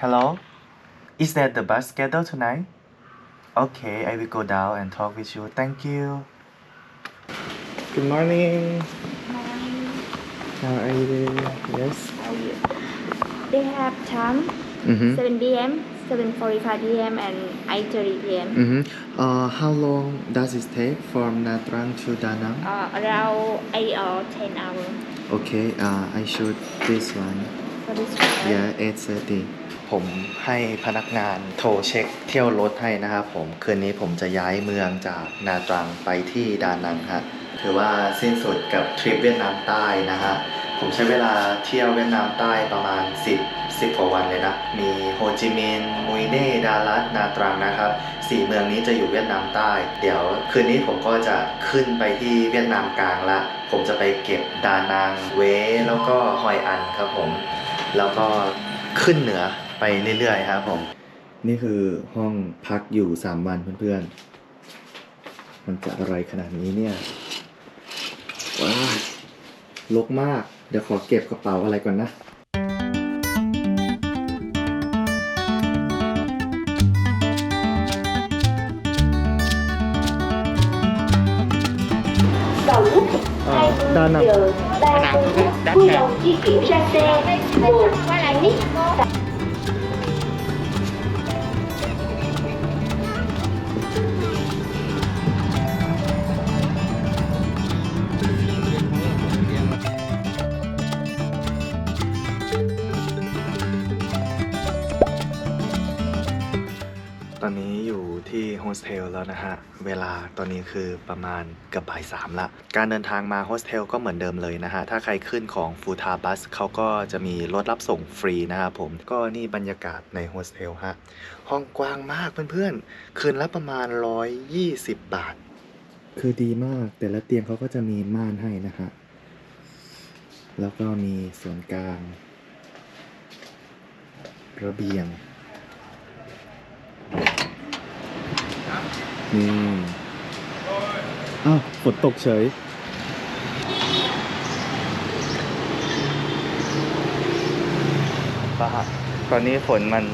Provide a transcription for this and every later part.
Hello? Is that the bus schedule tonight? Okay, I will go down and talk with you. Thank you. Good morning. How are you? Yes. How are you? They have time Mm-hmm. 7 p.m., 7:45 p.m. and 8:30 p.m. Mm-hmm. Uh, how long does it take from Nha Trang to Da Nang? Uh, around 8 or 10 hours Okay, uh, I shoot this one. for this one. Yeah, 8:30 ผมให้พนักงานโทรเช็คเที่ยวรถให้นะครับผมคืนนี้ผมจะย้ายเมืองจากนาตรังไปที่ดานังฮะถือว่าสิ้นสุดกับทริปเวียดนามใต้นะฮะผมใช้เวลาเที่ยวเวียดนามใต้ประมาณ 10 10กว่าวันเลยนะ มีโฮจิมินห์ มุยเน่ ดาลัสนาตรังนะครับสี่เมืองนี้จะอยู่เวียดนามใต้ เดี๋ยวคืนนี้ผมก็จะขึ้นไปที่เวียดนามกลางละ ผมจะไปเก็บดานัง เวแล้วก็ฮอยอันครับผม แล้วก็ขึ้นเหนือ ไปเรื่อยๆครับผม นี่คือห้องพักอยู่3วันเพื่อนๆ มันจะอะไรขนาดนี้เนี่ย ว้าวลกมาก เดี๋ยวขอเก็บกระเป๋าอะไรก่อนนะ vào lúc Ờ, đa 20 năng. giờ 30 phút vui lòng di chuyển ra xe một Phoenix ตอน ฮะ เวลาตอนนี้คือประมาณเกับบ่ายสามละ การเดินทางมาโฮสเทลก็เหมือนเดิมเลยนะฮะ ถ้าใครขึ้นของฟูทาบัสเขาก็จะมีรถรับส่งฟรีนะครับผม ก็นี่บรรยากาศในโฮสเทลฮะ ห้องกว้างมากเพื่อนๆ คืนละประมาณ 120 บาท คือดีมาก แต่ละเตียงเขาก็จะมีม่านให้นะฮะ แล้วก็มีส่วนกลางระเบียง นี่อ้าวฝนตกเฉย ปะฮะตอนนี้ฝนมัน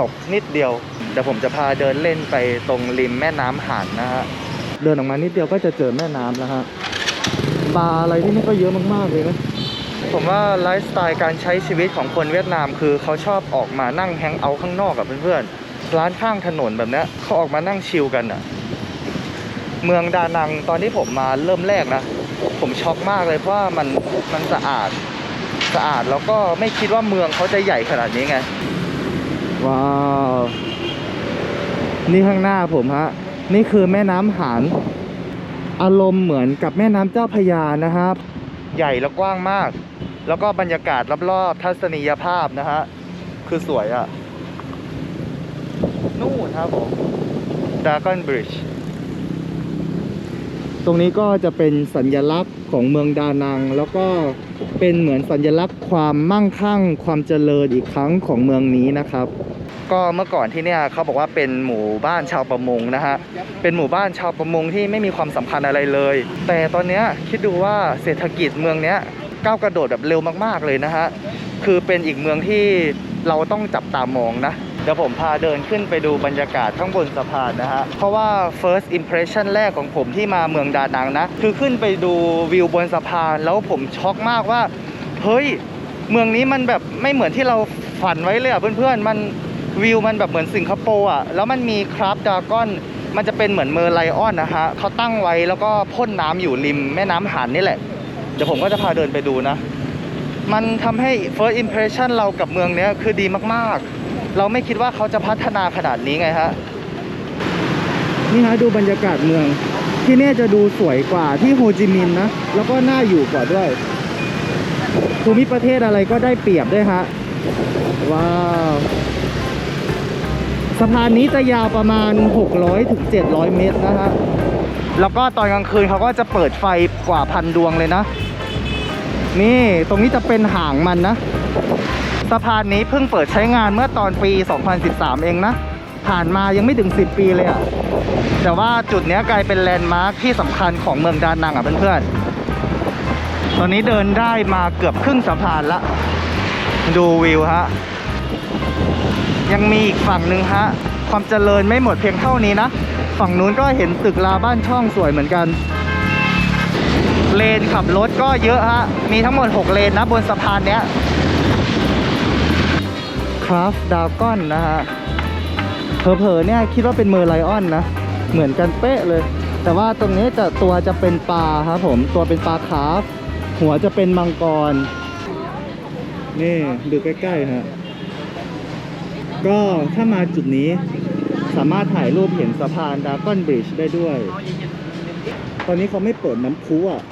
ตกนิดเดียว เดี๋ยวผมจะพาเดินเล่นไปตรงริมแม่น้ำห่านนะฮะ เดินออกมานิดเดียวก็จะเจอแม่น้ำแล้วฮะปลาอะไรที่นี่ก็เยอะมากๆเลยนะ ผมว่าไลฟ์สไตล์การใช้ชีวิตของคนเวียดนามคือเขาชอบออกมานั่งแฮงเอาท์ข้างนอกกับเพื่อนๆ ร้านข้างถนนแบบเนี้ยเขาออกมานั่งชิลกันอะ เมืองดานังตอนที่ผมมาเริ่มแรกนะ ผมช็อกมากเลยเพราะว่ามันมันสะอาดสะอาดแล้วก็ไม่คิดว่าเมืองเขาจะใหญ่ขนาดนี้ไง ว้าว นี่ข้างหน้าผมฮะ นี่คือแม่น้ำหานอารมณ์เหมือนกับแม่น้ำเจ้าพยานะครับ ใหญ่และกว้างมาก แล้วก็บรรยากาศรอบๆทัศนียภาพนะฮะ คือสวยอะ่ะ ครับผมดากอนบริดจ์ตรงนี้ก็จะเป็นสัญลักษณ์ของเมืองดานัง แล้วก็เป็นเหมือนสัญลักษณ์ความมั่งคั่ง ความเจริญอีกครั้งของเมืองนี้นะครับ ก็เมื่อก่อนที่เนี่ยเขาบอกว่าเป็นหมู่บ้านชาวประมงนะฮะเป็นหมู่บ้านชาวประมงที่ไม่มีความสำคัญอะไรเลย แต่ตอนเนี้ยคิดดูว่าเศรษฐกิจเมืองเนี้ยก้าวกระโดดแบบเร็วมากๆเลยนะฮะคือเป็นอีกเมืองที่เราต้องจับตามองนะ เดี๋ยวผมพาเดินขึ้นไปดูบรรยากาศข้างบนสะพานนะฮะ เพราะว่า first impression แรกของผมที่มาเมืองดานังนะ คือขึ้นไปดูวิวบนสะพาน แล้วผมช็อกมากว่า เฮ้ย เมืองนี้มันแบบไม่เหมือนที่เราฝันไว้เลยอะเพื่อนๆ มันวิวมันแบบเหมือนสิงคโปร์อะ แล้วมันมีคราฟดากอน มันจะเป็นเหมือนเมอร์ไลออนนะฮะเขาตั้งไว้แล้วก็พ่นน้ำอยู่ริมแม่น้ำหานนี่แหละ เดี๋ยวผมก็จะพาเดินไปดูนะ มันทำให้ first impression เรากับเมืองเนี้ยคือดีมากๆ เราไม่คิดว่าเขาจะพัฒนาขนาดนี้ไงฮะนี่ฮะดูบรรยากาศเมือง ที่นี่จะดูสวยกว่าที่โฮจิมินห์นะ แล้วก็น่าอยู่กว่าด้วยภูมิประเทศอะไรก็ได้เปรียบด้วยฮะ ว้าวสะพานนี้จะยาวประมาณ 600ถึง700 เมตรนะฮะ แล้วก็ตอนกลางคืนเขาก็จะเปิดไฟกว่าพันดวงเลยนะ นี่ตรงนี้จะเป็นหางมันนะ สะพานนี้เพิ่งเปิดใช้งานเมื่อตอนปี 2013 เองนะ ผ่านมายังไม่ถึง 10 ปีเลยอะแต่ว่าจุดนี้กลายเป็นแลนด์มาร์คที่สำคัญของเมืองดานังอะเพื่อนๆ ตอนนี้เดินได้มาเกือบครึ่งสะพานละ ดูวิวฮะ ยังมีอีกฝั่งหนึ่งฮะ ความเจริญไม่หมดเพียงเท่านี้นะ ฝั่งนู้นก็เห็นตึกราบ้านช่องสวยเหมือนกันเลนขับรถก็เยอะฮะ มีทั้งหมด 6 เลนนะบนสะพานเนี้ยาฟดาวก้อนนะฮะเผลอๆเนี่ยคิดว่าเป็นเมอร์ไลออนนะ เหมือนกันเป๊ะเลย แต่ว่าตรงนี้จะตัวจะเป็นปลาครับผมตัวเป็นปลาคาร์ฟหัวจะเป็นมังกร นี่ดูใกล้ๆฮะก็ถ้ามาจุดนี้สามารถถ่ายรูปเห็นสะพานดาก้อนบริดจ์ได้ด้วย ตอนนี้เขาไม่เปิดน้ำพุอะ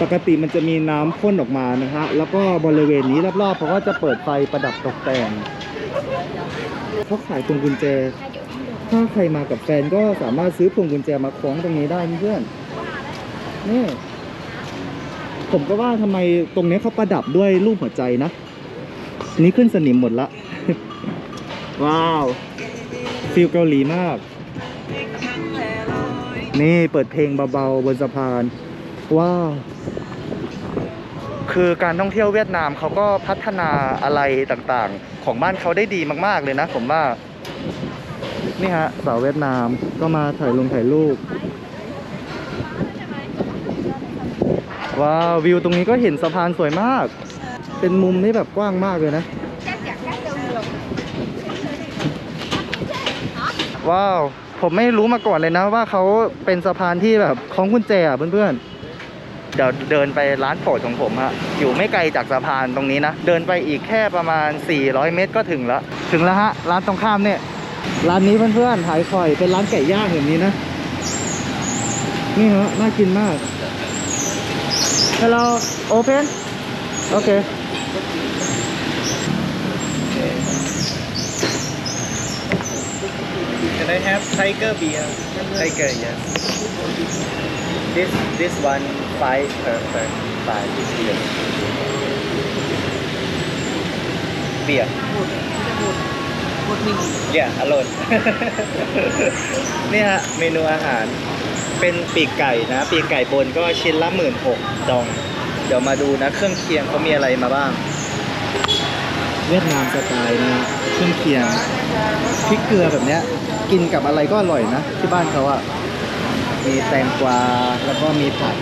ปกติมันจะมีน้ำพ่นออกมานะฮะ แล้วก็บริเวณนี้รอบๆเขาก็จะเปิดไฟประดับตกแต่งเขาขายพวงกุญแจ ถ้าใครมากับแฟนก็สามารถซื้อพวงกุญแจมาคล้องตรงนี้ได้เพื่อนนี่ผมก็ว่าทำไมตรงนี้เขาประดับด้วยรูปหัวใจนะ นี่ขึ้นสนิมหมดละ ว้าวฟิลเกาหลีมาก นี่เปิดเพลงเบาๆบนสะพาน ว้าวคือการท่องเที่ยวเวียดนามเขาก็พัฒนาอะไรต่างๆ ของบ้านเขาได้ดีมาก ๆ เลยนะ ผมว่า นี่ฮะสาวเวียดนามก็มาถ่ายลงถ่ายรูปว้าววิวตรงนี้ก็เห็นสะพานสวยมาก เป็นมุมที่แบบกว้างมากเลยนะ ว้าว ผมไม่รู้มาก่อนเลยนะว่าเขาเป็นสะพานที่แบบคล้องกุญแจอะเพื่อนๆ เดี๋ยวเดินไปร้านโปรดของผมฮะอยู่ไม่ไกลจากสะพานตรงนี้นะ เดินไปอีกแค่ประมาณ 400 เมตรก็ถึงแล้วถึงแล้วฮะร้านตรงข้ามเนี่ยร้านนี้เพื่อนๆถ่ายคอยเป็นร้านไก่ย่างแบบนี้นะ นี่ฮะน่ากินมาก Hello open โอเค Can I have tiger beer? Tiger, yes. This this one five per per five beer. Beer. Yeah, alone. เนี่ยฮะเมนูอาหารเป็นปีกไก่นะ ปีกไก่บนก็ชิ้นละหมื่นหกดอง เดี๋ยวมาดูนะ เครื่องเคียงเขามีอะไรมาบ้าง เวียดนามสไตล์นะเครื่องเคียงพริกเกลือแบบเนี้ย กินกับอะไรก็อร่อยนะ ที่บ้านเขาอะมีแตงกวาแล้วก็มีผัก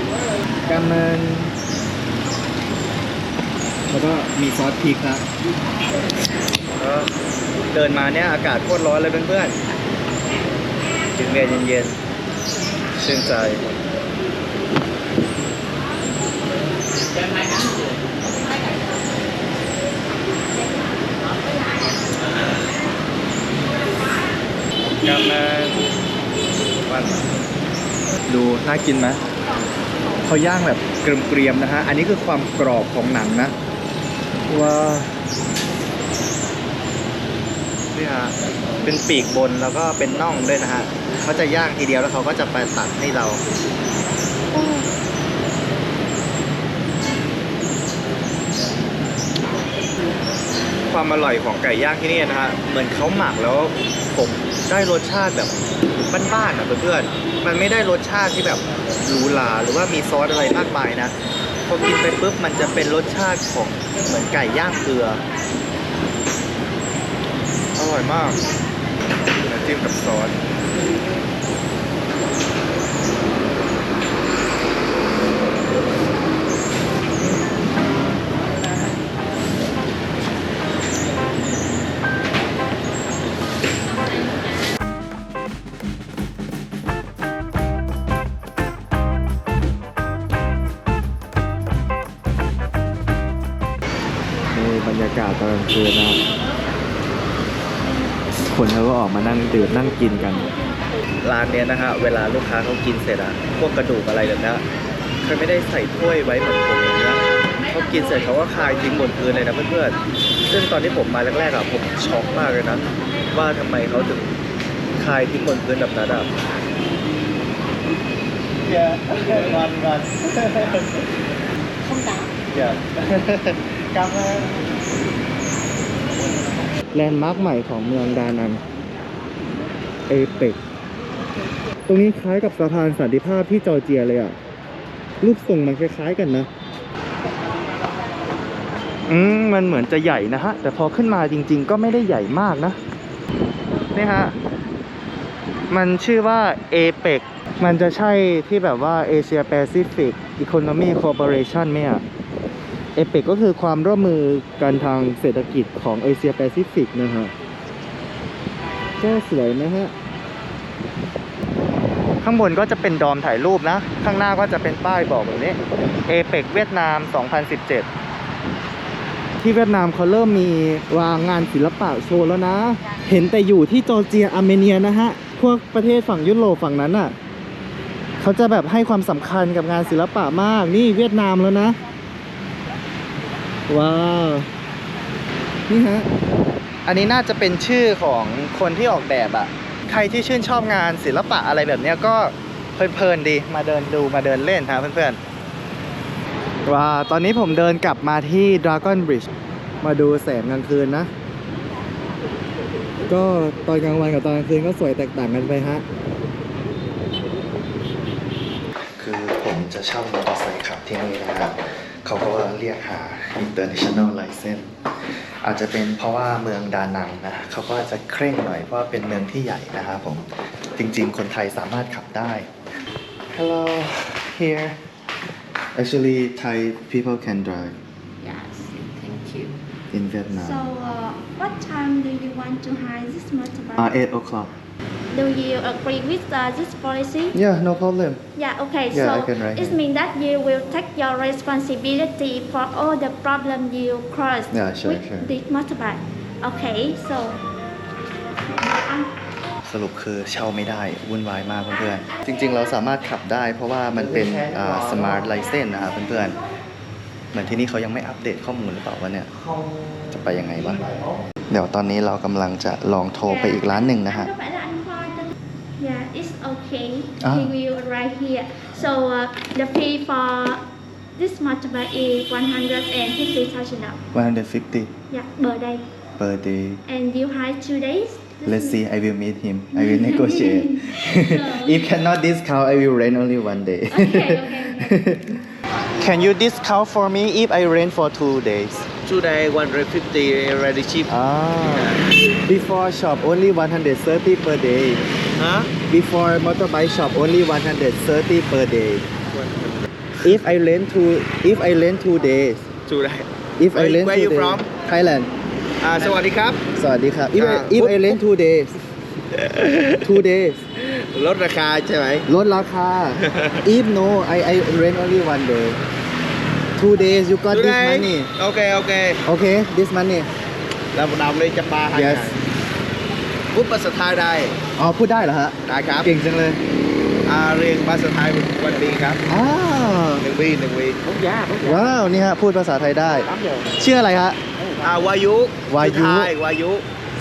กาเมนแล้วก็มีซอสพริกนะก็เดินมาเนี่ยอากาศโคตรร้อนเลยเพื่อนๆถึงเบียร์เย็นๆชื่นใจกำลังวันดูน่ากินไหม เขาย่างแบบเกรียมๆนะฮะ อันนี้คือความกรอบของหนังนะ ว้านี่ฮะเป็นปีกบนแล้วก็เป็นน่องด้วยนะฮะเขาจะย่างทีเดียวแล้วเขาก็จะไปตัดให้เราความอร่อยของไก่ย่างที่นี่นะฮะ เหมือนเขาหมักแล้วผมได้รสชาติแบบบ้านๆอะเพื่อนๆ มันไม่ได้รสชาติที่แบบ หรูหราหรือว่ามีซอสอะไรมากมายนะพอกินไปปุ๊บมันจะเป็นรสชาติของเหมือนไก่ย่างเกลือ อร่อยมากน้ำจิ้มกับซอส กินกัน ร้านเนี้ยนะฮะเวลาลูกค้าเขากินเสร็จอะพวกกระดูกอะไรแบบเนี้ยเขาไม่ได้ใส่ถ้วยไว้เหมือนผมอย่างนี้นะเขากินเสร็จเขาก็คายทิ้งบนพื้นเลยนะเพื่อนๆซึ่งตอนที่ผมมาแรกๆอะผมช็อกมากเลยนะว่าทำไมเขาถึงคายทิ้งบนพื้นแบบนั้นอะเยอะงอนงอน Không tả เยอะกำลังแลนด์มาร์คใหม่ของเมืองดานัง เอเปกตรงนี้คล้ายกับสะพานสันติภาพที่จอร์เจียเลยอะรูปทรงมันคล้ายๆกันนะ อืม มันเหมือนจะใหญ่นะฮะ แต่พอขึ้นมาจริง ๆ ก็ไม่ได้ใหญ่มากนะ นี่ฮะ มันชื่อว่า APEC มันจะใช่ที่แบบว่า Asia Pacific Economy Cooperation ไหมอะ APEC ก็คือความร่วมมือกันทางเศรษฐกิจของเอเชียแปซิฟิกนะฮะก็สวยนะฮะ ข้างบนก็จะเป็นดอมถ่ายรูปนะ ข้างหน้าก็จะเป็นป้ายบอกแบบนี้ APEC เวียดนาม 2017 ที่เวียดนามเขาเริ่มมีวางงานศิลปะโชว์แล้วนะ เห็นแต่อยู่ที่จอร์เจียอาร์เมเนียนะฮะ พวกประเทศฝั่งยุโรปฝั่งนั้นอะเขาจะแบบให้ความสำคัญกับงานศิลปะมากนี่เวียดนามแล้วนะ ว้าวนี่ฮะอันนี้น่าจะเป็นชื่อของคนที่ออกแบบอะ ใครที่ชื่นชอบงานศิลปะอะไรแบบนี้ก็เพลินๆดีมาเดินดูมาเดินเล่นฮะเพื่อนๆว้าตอนนี้ผมเดินกลับมาที่ Dragon Bridge มาดูแสงกลางคืนนะ ก็ตอนกลางวันกับตอนกลางคืนก็สวยแตกต่างกันไปฮะคือผมจะเช่ามอเตอร์ไซค์ขับที่นี่นะครับ เขาก็เรียกหา international license อาจจะเป็นเพราะว่าเมืองดานังนะเขาก็จะเคร่งหน่อยเพราะว่าเป็นเมืองที่ใหญ่นะครับผมจริงๆ คนไทยสามารถขับได้ Hello here actually Thai people can drive Yes, thank you. in Vietnam So, uh, what time do you want to hire this motorbike? uh, 8 o'clock do you agree with uh, this policy? yeah no problem Yeah, okay. Yeah, so I can write it here. means that you will take your responsibility for all the problem you caused Yeah, sure, with sure. the motorbike. Okay, so สรุปคือเช่าไม่ได้ วุ่นวายมากเพื่อนๆ จริงๆ เราสามารถขับได้ เพราะว่ามันเป็นสมาร์ทไลเซนนะครับเพื่อนๆ เหมือนที่นี่เขายังไม่อัปเดตข้อมูลหรือเปล่าวะเนี่ย จะไปยังไงวะ เดี๋ยวตอนนี้เรากำลังจะลองโทรไปอีกร้านหนึ่งนะฮะ Yeah, it's okay. Ah. He will arrive here. So uh, the fee for this motorbike is 150,000 đồng. 150 Yeah, per day. per day And you have two days. Let's see I will meet him I will negotiate if cannot discount I will rent only one day Okay, okay, okay. Can you discount for me if I rent for two days Two today 150 already cheap Ah, before shop only 130 per day. ฮะ Before motorbike shop only 130 per day. If I rent two, if I rent two days, today if I Where- rent where two you days, from? Thailand. อ่าสวัสดีครับ สวัสดีครับ If, I, อ่า if I rent two days, two days, ลดราคาใช่ไหม ลดราคา If no, I I rent only one day. Two days, you got this money. โอเคโอเค Okay, this money. เรานำเลยจะปาให้ Yes. พูดภาษาไทยได้อ๋อพูดได้เหรอฮะได้ครับเก่งจังเลยอ่าเรียนภาษาไทยวันดีครับอ้าวหนึ่งวีหนึ่งวีว้าวนี่ฮะพูดภาษาไทยได้ชื่ออะไรฮะอ่าวายุวายุชื่อไทยวายุ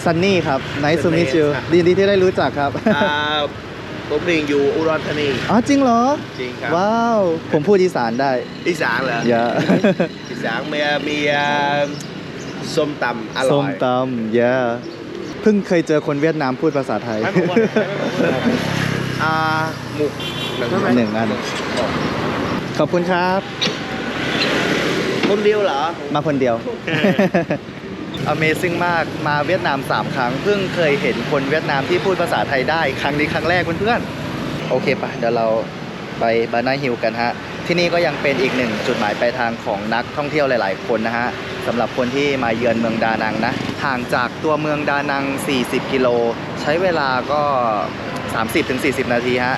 ซันนี่ครับไนซ์ซูมิ Sunny ชิครับดีดีที่ได้รู้จักครับอ่าผมเรียนอยู่อุดรธานีอ๋อจริงเหรอ จริงครับ ว้าว ผมพูดอีสานได้ อีสานเหรอเยอะอีสานมีมีอ่าส้มตำอร่อยส้มตำเยอะเพิ่งเคยเจอคนเวียดนามพูดภาษาไทย ไม่บอกว่าไม่บอกว่า อ่าหมุกหนึ่งหนึ่งอันขอบคุณครับ คนเดียวเหรอ มาคนเดียว Amazing มากมาเวียดนาม 3 ครั้ง เพิ่งเคยเห็นคนเวียดนามที่พูดภาษาไทยได้ ครั้งนี้ครั้งแรกเพื่อนๆ โอเคปะเดี๋ยวเราไปบานาฮิลกันฮะ ที่นี่ก็ยังเป็นอีกหนึ่งจุดหมายปลายทางของนักท่องเที่ยวหลาย ๆ คนนะฮะสำหรับคนที่มาเยือนเมืองดานังนะห่างจากตัวเมืองดานัง 40 กิโล ใช้เวลาก็ 30-40 นาทีฮะ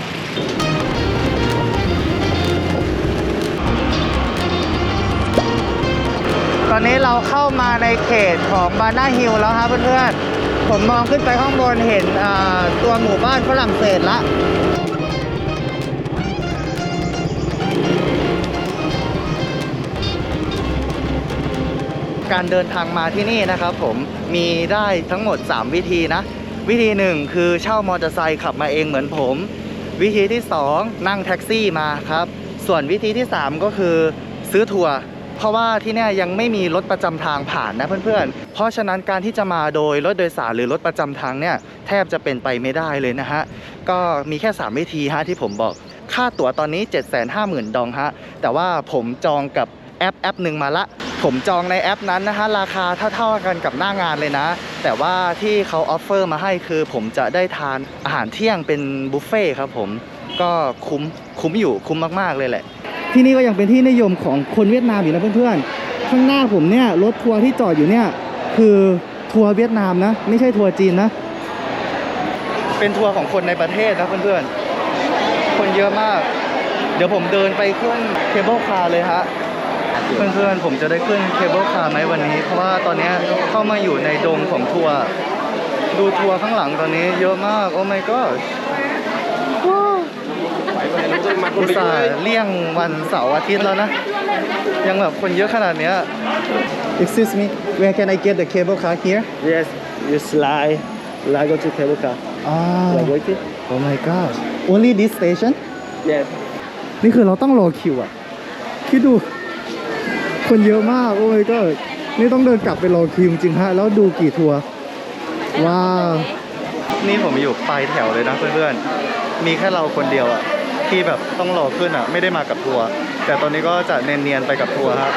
ตอนนี้เราเข้ามาในเขตของบานาฮิลแล้วครับเพื่อนๆ ผมมองขึ้นไปข้างบนเห็นตัวหมู่บ้านฝรั่งเศสละ การเดินทางมาที่นี่นะครับผมมีได้ทั้งหมด 3 วิธีนะ วิธีหนึ่งคือเช่ามอเตอร์ไซค์ขับมาเองเหมือนผม วิธีที่ 2 นั่งแท็กซี่มาครับ ส่วนวิธีที่ 3 ก็คือซื้อทัวร์เพราะว่าที่เนี่ยยังไม่มีรถประจำทางผ่านนะเพื่อนๆ เพราะฉะนั้นการที่จะมาโดยรถโดยสารหรือรถประจำทางเนี่ยแทบจะเป็นไปไม่ได้เลยนะฮะ ก็มีแค่ 3 วิธีฮะที่ผมบอก ค่าตั๋วตอนนี้ 750,000 ดองฮะ แต่ว่าผมจองกับแอปแอปหนึ่งมาละ ผมจองในแอปนั้นนะฮะราคาเท่าๆกันกับหน้างานเลยนะ แต่ว่าที่เขาออฟเฟอร์มาให้คือผมจะได้ทานอาหารเที่ยงเป็นบุฟเฟ่ต์ครับผมก็คุ้มคุ้มอยู่คุ้มมากๆเลยแหละ ที่นี่ก็ยังเป็นที่นิยมของคนเวียดนามอยู่นะเพื่อนๆข้างหน้าผมเนี่ยรถทัวร์ที่จอดอยู่เนี่ยคือทัวร์เวียดนามนะ ไม่ใช่ทัวร์จีนนะ เป็นทัวร์ของคนในประเทศนะเพื่อนๆคนเยอะมาก เดี๋ยวผมเดินไปขึ้นเคเบิลคาร์เลยฮะ เพื่อนๆ ผมจะได้ขึ้นเคเบิลคาร์ไหมวันนี้ เพราะว่าตอนนี้เข้ามาอยู่ในดงของทัวร์ดูทัวร์ข้างหลังตอนนี้เยอะมาก โอ้ my god อุตส่าห์เลี่ยงวันเสาร์อาทิตย์แล้วนะ ยังแบบคนเยอะขนาดเนี้ย Excuse me where can I get the cable car here Yes, you slide, slide go to cable car. อ่า Like wait it. Oh my god only this station Yes. นี่คือเราต้องรอคิวอะ คิดดู คนเยอะมากโอ้ยก็นี่ต้องเดินกลับไปรอคิวจริงฮะแล้วดูกี่ทัวร์ว้าวนี่ผมอยู่ปลายแถวเลยนะเพื่อนๆ มีแค่เราคนเดียวอะที่แบบต้องรอขึ้นอะไม่ได้มากับทัวร์แต่ตอนนี้ก็จะเนียนๆไปกับทัวร์ครับ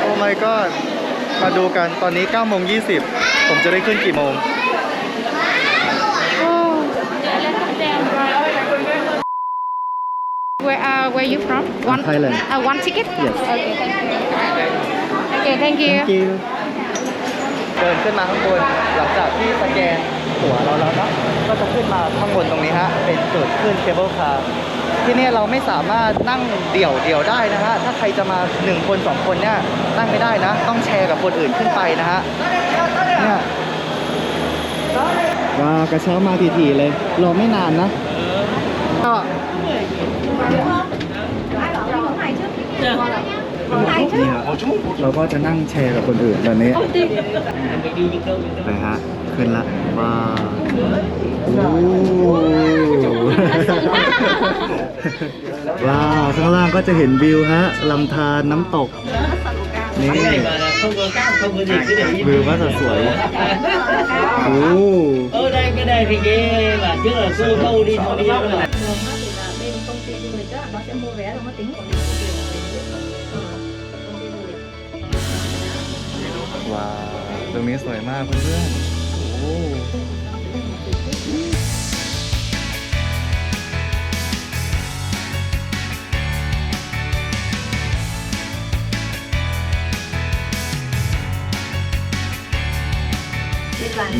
โอ้ my god มาดูกันตอนนี้9โมง20 ผมจะได้ขึ้นกี่โมง Where uh, where you from? One Thailand. Uh, one ticket? Yes. Okay, thank you. Okay, thank you. Thank you เดินขึ้นมาข้างบนหลังจากที่สแกนตั๋วเราแล้วเนาะก็จะขึ้นมาข้างบนตรงนี้ฮะ เป็นจุดขึ้นเคเบิลคาร์ที่เนี่ยเราไม่สามารถนั่งเดี่ยวเดี่ยวได้นะฮะ ถ้าใครจะมา 1 คน 2 คนเนี่ยนั่งไม่ได้นะ ต้องแชร์กับคนอื่นขึ้นไปนะฮะเนี่ยว้ากระเช้ามาทีๆเลย รอไม่นานนะก็ นี่ฮะเราก็จะนั่งแชร์กับคนอื่นแบบนี้ไปฮะขึ้นละว้าวโอ้ว้าวข้างล่างก็จะเห็นวิวฮะลำธารน้ำตกนี่วิวก็จะสวยโอ้ Ở đây cái này thì cái bản trước là cô câu đi thôi đi. ว้าวตรงนี้สวยมากเพื่อนๆโอ้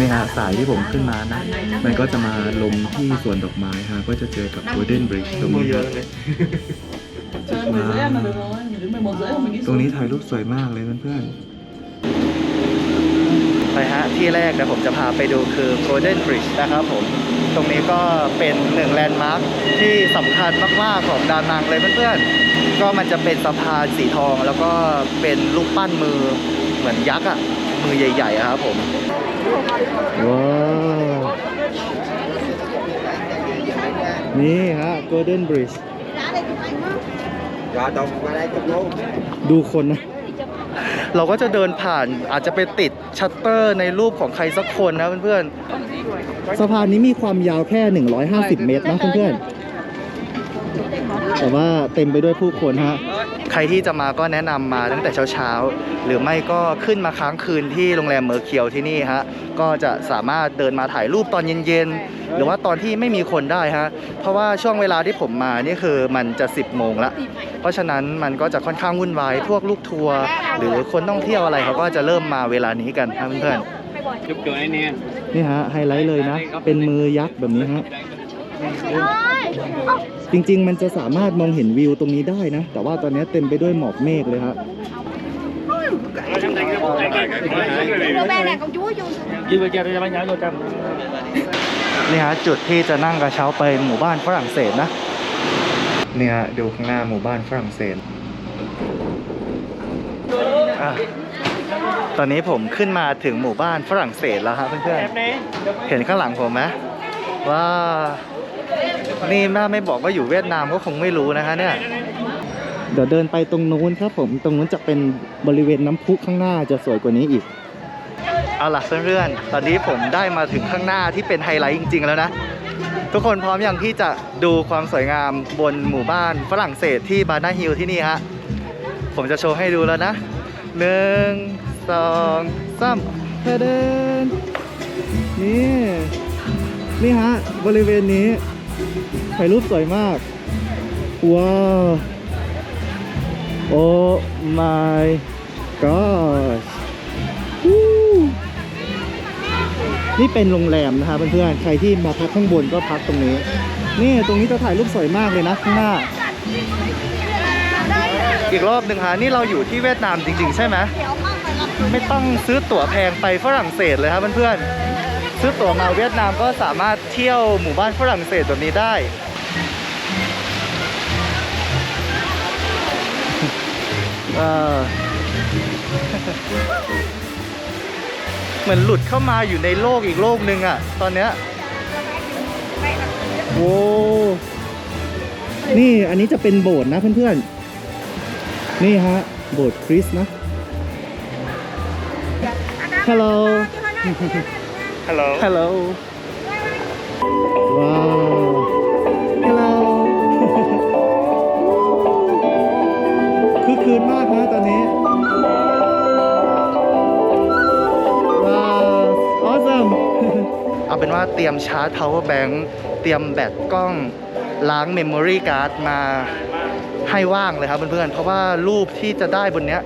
นี่ฮะสายที่ผมขึ้นมานะ มันก็จะมาลงที่สวนดอกไม้ฮะ ก็จะเจอกับ Golden Bridge ตรงนี้ครับว้าวตรงนี้ถ่ายรูปสวยมากเลยเพื่อนๆ ไปฮะ ที่แรกเดี๋ยวผมจะพาไปดูคือ Golden Bridge นะครับผม ตรงนี้ก็เป็นหนึ่งแลนด์มาร์คที่สำคัญมาก ๆ ของดานังเลยเพื่อนๆ ก็มันจะเป็นสะพานสีทองแล้วก็เป็นรูปปั้นมือเหมือนยักษ์อะ มือใหญ่ๆอะครับผมว้าวนี่ฮะ Golden Bridge ดูคนนะ เราก็จะเดินผ่านอาจจะไปติดชัตเตอร์ในรูปของใครสักคนนะเพื่อนๆสะพานนี้มีความยาวแค่ 150 เมตรนะเพื่อนๆแต่ว่าเต็มไปด้วยผู้คนฮะ รที่จะมาก็แนะนำมาตั้งแต่เช้าๆ หรือไม่ก็ขึ้นมาค้างคืนที่โรงแรมเมอร์เคียวที่นี่ฮะก็จะสามารถเดินมาถ่ายรูปตอนเย็นๆ หรือว่าตอนที่ไม่มีคนได้ฮะเพราะว่าช่วงเวลาที่ผมมานี่คือมันจะ 10โมงละเพราะฉะนั้นมันก็จะค่อนข้างวุ่นวายพวกลูกทัวร์หรือคนท่องเที่ยวอะไรเขาก็จะเริ่มมาเวลานี้กันครับเพื่อน Chụp cho anh em. ๆนี่ฮะไฮไลท์เลยนะ เป็นมือยักษ์แบบนี้ฮะ จริง ๆ มันจะสามารถมองเห็นวิวตรงนี้ได้นะ แต่ว่าตอนนี้เต็มไปด้วยหมอกเมฆเลยฮะ Đi vào cho bánh nhái vô trong. นี่ฮะจุดที่จะนั่งกระเช้าไปหมู่บ้านฝรั่งเศสนะ เนี่ยฮะดูข้างหน้าหมู่บ้านฝรั่งเศสอะตอนนี้ผมขึ้นมาถึงหมู่บ้านฝรั่งเศสแล้วฮะเพื่อนๆ เห็นข้างหลังผมไหมว่า นี่ถ้าไม่บอกว่าอยู่เวียดนามก็คงไม่รู้นะฮะเนี่ย เดี๋ยวเดินไปตรงนู้นครับผม ตรงนู้นจะเป็นบริเวณน้ำพุข้างหน้าจะสวยกว่านี้อีก เอาล่ะเพื่อนๆ ตอนนี้ผมได้มาถึงข้างหน้าที่เป็นไฮไลท์จริง ๆ แล้วนะ ทุกคนพร้อมยังที่จะดูความสวยงามบนหมู่บ้านฝรั่งเศสที่บานาฮิลที่นี่ฮะ ผมจะโชว์ให้ดูแล้วนะหนึ่งสองสามเทเดนนี่ นี่ฮะ บริเวณนี้ ถ่ายรูปสวยมาก ว้าว โอ้ my gosh วู้นี่เป็นโรงแรมนะครับเพื่อนๆ ใครที่มาพักข้างบนก็พักตรงนี้ นี่ตรงนี้จะถ่ายรูปสวยมากเลยนะข้างหน้า อีกรอบหนึ่งฮะนี่เราอยู่ที่เวียดนามจริง ๆ ใช่ไหม ไม่ต้องซื้อตั๋วแพงไปฝรั่งเศสเลยครับเพื่อนๆ ซื้อตั๋วมาเวียดนามก็สามารถเที่ยวหมู่บ้านฝรั่งเศสแบบนี้ได้เออเหมือนหลุดเข้ามาอยู่ในโลกอีกโลกหนึ่งอะตอนเนี้ยโว้นี่อันนี้จะเป็นโบสถ์นะเพื่อนๆ นี่ฮะ โบสถ์คริสต์นะ Hello ฮัลโหล Hello ว้าว Hello คือคืนมากนะตอนนี้ ว้าว awesome เอาเป็นว่าเตรียมชาร์จ power bank เตรียมแบตกล้องล้าง memory card มาให้ว่างเลยครับเพื่อนๆ เพราะว่ารูปที่จะได้บนเนี้ย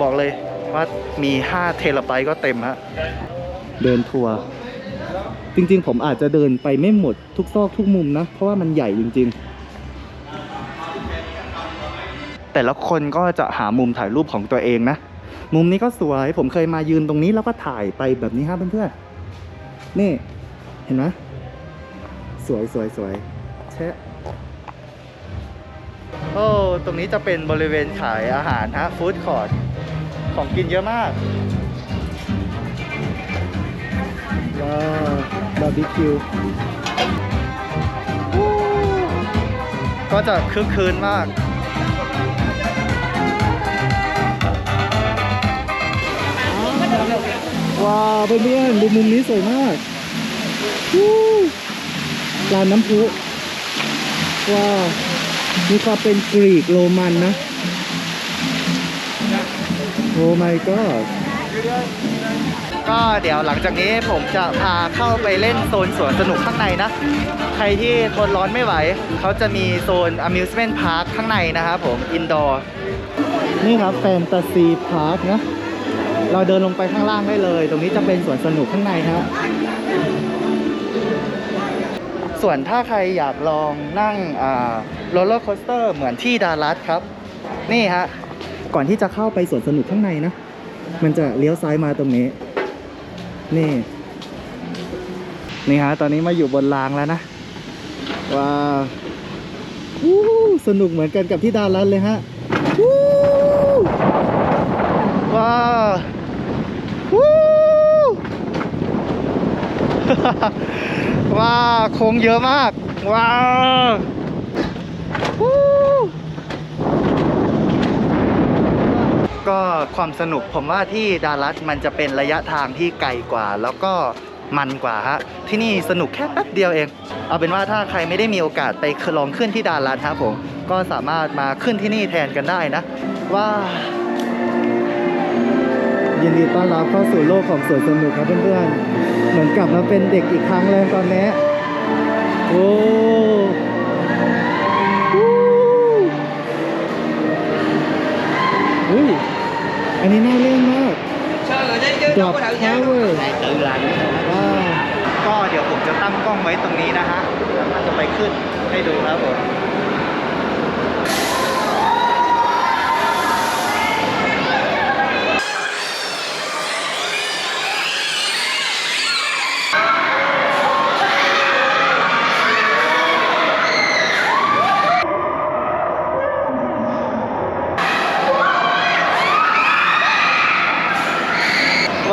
บอกเลยว่ามี 5 เทราไบต์ก็เต็มฮะ เดินทัวร์จริงๆ ผมอาจจะเดินไปไม่หมดทุกซอกทุกมุมนะ เพราะว่ามันใหญ่จริง ๆ แต่ละคนก็จะหามุมถ่ายรูปของตัวเองนะ มุมนี้ก็สวยผมเคยมายืนตรงนี้แล้วก็ถ่ายไปแบบนี้ครับเพื่อนๆนี่ เห็นไหมสวยสวยสวยแชะโอ้ตรงนี้จะเป็นบริเวณขายอาหารฮะฟู้ดคอร์ทของกินเยอะมาก ว้าวบาร์บีคิวก็จะคึกคืนมากว้าวเพื่อนๆดูมุมนี้สวยมากวู้ลานน้ำพุว้าวมีความเป็นกรีกโรมันนะโอ้ my god ก็เดี๋ยวหลังจากนี้ผมจะพาเข้าไปเล่นโซนสวนสนุกข้างในนะ ใครที่ทนร้อนไม่ไหว เขาจะมีโซน amusement park ข้างในนะครับผม indoor นี่ครับแฟนตาซีพาร์คนะ เราเดินลงไปข้างล่างได้เลย ตรงนี้จะเป็นสวนสนุกข้างในครับส่วนถ้าใครอยากลองนั่งอ่าโรลเลอร์โคสเตอร์เหมือนที่ดารัสครับ นี่ฮะ ก่อนที่จะเข้าไปสวนสนุกข้างในนะ มันจะเลี้ยวซ้ายมาตรงนี้ นี่ นี่ฮะ ตอนนี้มาอยู่บนรางแล้วนะ ว้าววู้สนุกเหมือนกันกับที่ดารัสเลยฮะว้าววู้ว้าวโค้งเยอะมาก ว้าว ก็ความสนุกผมว่าที่ดารัสมันจะเป็นระยะทางที่ไกลกว่า แล้วก็มันกว่าฮะที่นี่สนุกแค่แป๊บเดียวเอง เอาเป็นว่าถ้าใครไม่ได้มีโอกาสไปลองขึ้นที่ดารัสครับผมก็สามารถมาขึ้นที่นี่แทนกันได้นะว้ายินดีต้อนรับเข้าสู่โลกของสวนสนุกครับเพื่อนๆ เหมือนกลับมาเป็นเด็กอีกครั้งเลยตอนนี้ โอ้ อันนี้น่าเล่นมากดรอปทาวเวอร์ tự làm ว้าวก็เดี๋ยวผมจะตั้งกล้องไว้ตรงนี้นะฮะแล้วก็จะไปขึ้นให้ดูครับผม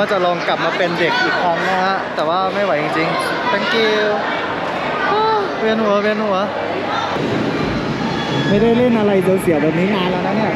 ว่าจะลองกลับมาเป็นเด็กอีกครั้งนะฮะ แต่ว่าไม่ไหวจริงๆ thank you เวียนหัวเวียนหัว ไม่ได้เล่นอะไรเสียวๆแบบนี้นานแล้วนะเนี่ย